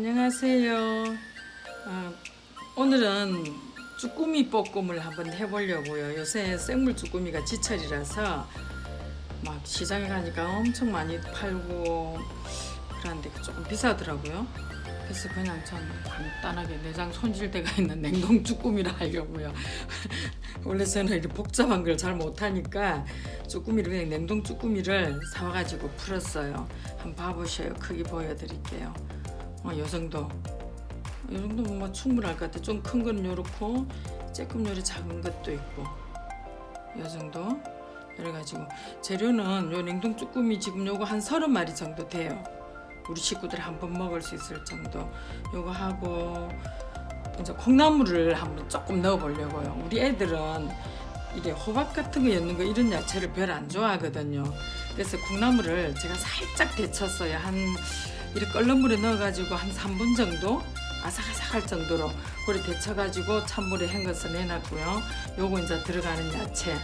안녕하세요. 어, 오늘은 쭈꾸미 볶음을 한번 해보려고요. 요새 생물 쭈꾸미가 지철이라서 막 시장에 가니까 엄청 많이 팔고 그런데 조금 비싸더라고요. 그래서 그냥 좀 간단하게 내장 손질대가 있는 냉동 쭈꾸미를 하려고요. 원래 저는 이렇게 복잡한 걸 잘 못하니까 쭈꾸미를 그냥 냉동 쭈꾸미를 사와가지고 풀었어요. 한번 봐보셔요. 크기 보여드릴게요. 어, 요 정도. 이 정도면 뭐 충분할 것 같아. 좀큰 거는 요렇고 조금 요리 작은 것도 있고 요 정도. 그래가지고 재료는 요 냉동 쭈꾸미 지금 요거 한 서른 마리 정도 돼요. 우리 식구들 한 번 먹을 수 있을 정도. 요거 하고 이제 콩나물을 한번 조금 넣어 보려고요. 우리 애들은 이게 호박 같은 거 넣는 거 이런 야채를 별 안 좋아하거든요. 그래서 콩나물을 제가 살짝 데쳤어요. 한 이렇게 끓는 물에 넣어가지고 한 3분 정도 아삭아삭할 정도로 그래 데쳐가지고 찬물에 헹궈서 내놨고요. 요거 이제 들어가는 야채.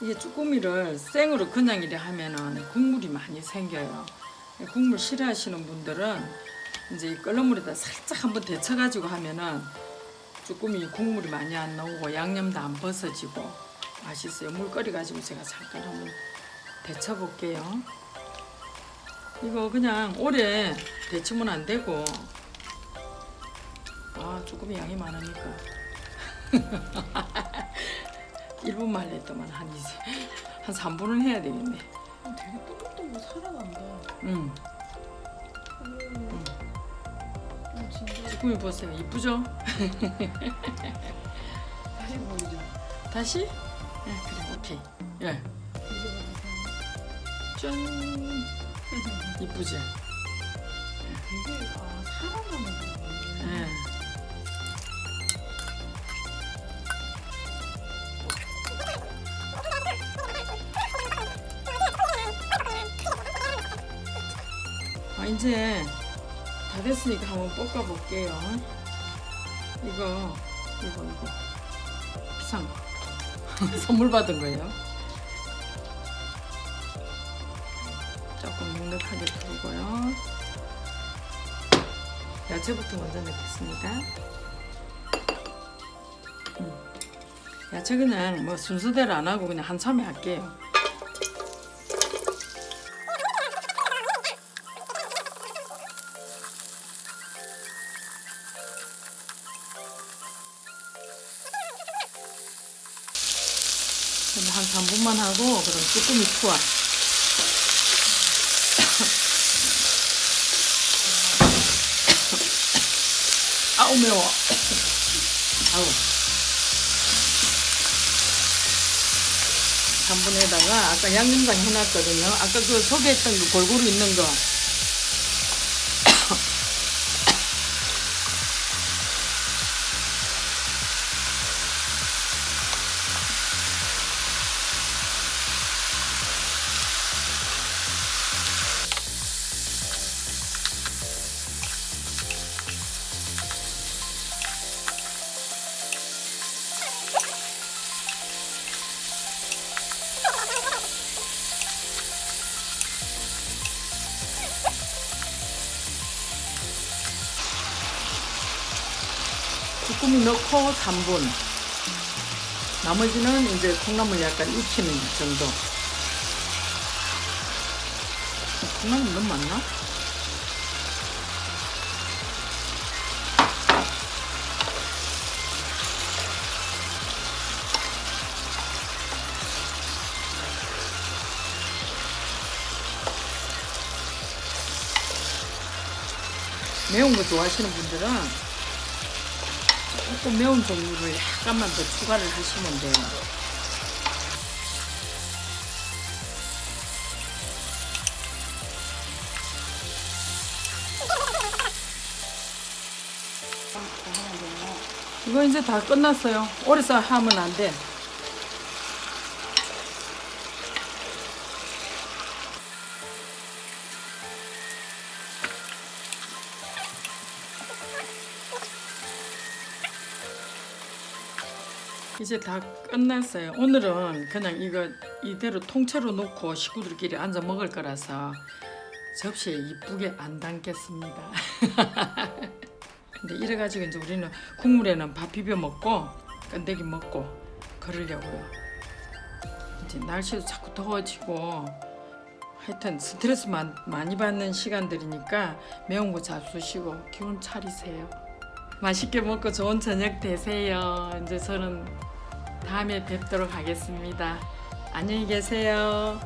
이게 쭈꾸미를 생으로 그냥 이래 하면은 국물이 많이 생겨요. 국물 싫어하시는 분들은 이제 이 끓는 물에다 살짝 한번 데쳐가지고 하면은 쭈꾸미 국물이 많이 안 나오고 양념도 안 벗어지고 맛있어요. 물끓이 가지고 제가 잠깐 한번 데쳐볼게요. 이거 그냥 오래 데치면 안 되고 아 쭈꾸미 양이 많으니까 1분만 할랬더만 한 이제 한 3분은 해야 되겠네. 되게 또글또글 살아난다. 응. 음. 음, 진짜 쭈꾸미 보세요. 이쁘죠? 다시 보이죠. 다시? 예, 그래. 오케이. 예. 이제 짠. 이쁘지? 되게 아 살아나는 거네. 예. 이제 다 됐으니까 한번 볶아 볼게요. 이거, 이거, 이거. 비싼 거. 선물 받은 거예요. 조금 넉넉하게 두고요. 야채부터 먼저 넣겠습니다. 음. 야채 그냥 뭐 순서대로 안 하고 그냥 한참에 할게요. 한 3분만 하고 그럼 쭈꾸미 투하. 아우 매워. 아우. 3분에다가 아까 양념장 해놨거든요. 아까 그 있던 그 골고루 있는 거. 쭈꾸미 넣고 3분. 나머지는 이제 콩나물 약간 익히는 정도. 콩나물 너무 많나? 매운 거 좋아하시는 분들은 조금 매운 종류를 약간만 더 추가를 하시면 돼요. 이거 이제 다 끝났어요. 오래 싸 하면 안 돼. 이제 다 끝났어요. 오늘은 그냥 이거 이대로 통째로 놓고 식구들끼리 앉아 먹을 거라서 접시에 이쁘게 안 담겠습니다. 근데 이래가지고 이제 우리는 국물에는 밥 비벼 먹고 건더기 먹고 그러려고요. 이제 날씨도 자꾸 더워지고 하여튼 스트레스 많, 많이 받는 시간들이니까 매운 거 잡수시고 기운 차리세요. 맛있게 먹고 좋은 저녁 되세요. 이제 저는 다음에 뵙도록 하겠습니다. 안녕히 계세요.